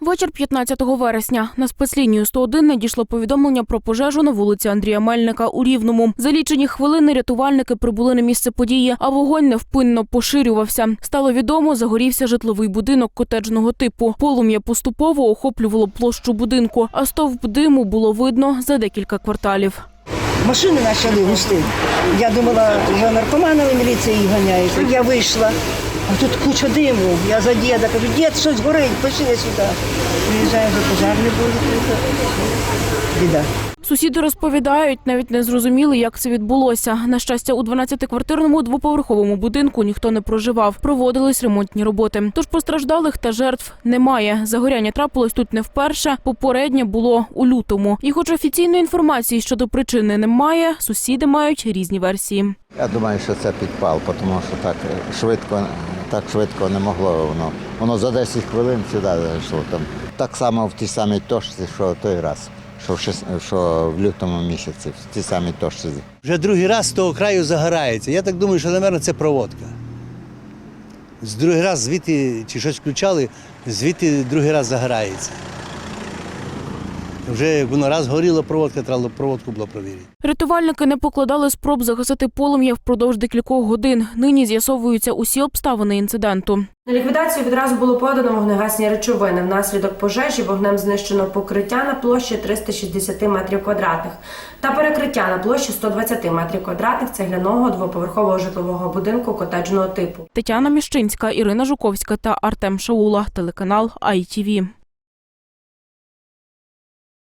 Вечір 15 вересня на спецлінію 101 надійшло повідомлення про пожежу на вулиці Андрія Мельника у Рівному. За лічені хвилини рятувальники прибули на місце події, а вогонь невпинно поширювався. Стало відомо, загорівся житловий будинок котеджного типу. Полум'я поступово охоплювало площу будинку, а стовп диму було видно за декілька кварталів. Машини почали густи. Я думала, вже наркоманами міліція їх ганяє. Я вийшла, а тут куча диму. Я за діда кажу, дід, щось горить, пішли сюди. Приїжджаю, вже пожарні були. Біда. Сусіди розповідають, навіть не зрозуміли, як це відбулося. На щастя, у 12-квартирному двоповерховому будинку ніхто не проживав. Проводились ремонтні роботи. Тож постраждалих та жертв немає. Загоряння трапилось тут не вперше. Попереднє було у лютому. І, хоч офіційної інформації щодо причини немає, сусіди мають різні версії. Я думаю, що це підпал, тому що так швидко, так швидко не могло воно. Воно за 10 хвилин сюди зайшло. Там так само в тій самій точці, що той раз, що в, шест... що в лютому місяці, ті самі точці. Вже другий раз з того краю загорається. Я так думаю, що, напевно, це проводка. З другий раз звідти чи щось включали, звідти другий раз загорається. Вже як воно раз горіла проводка, треба проводку було провірити. Рятувальники не покладали спроб загасити полум'я впродовж декількох годин. Нині з'ясовуються усі обставини інциденту. На ліквідацію відразу було подано вогнегасні речовини. Внаслідок пожежі вогнем знищено покриття на площі 360 метрів квадратних та перекриття на площі 120 метрів квадратних цегляного двоповерхового житлового будинку котеджного типу. Тетяна Міщинська, Ірина Жуковська та Артем Шаула. Телеканал ITV.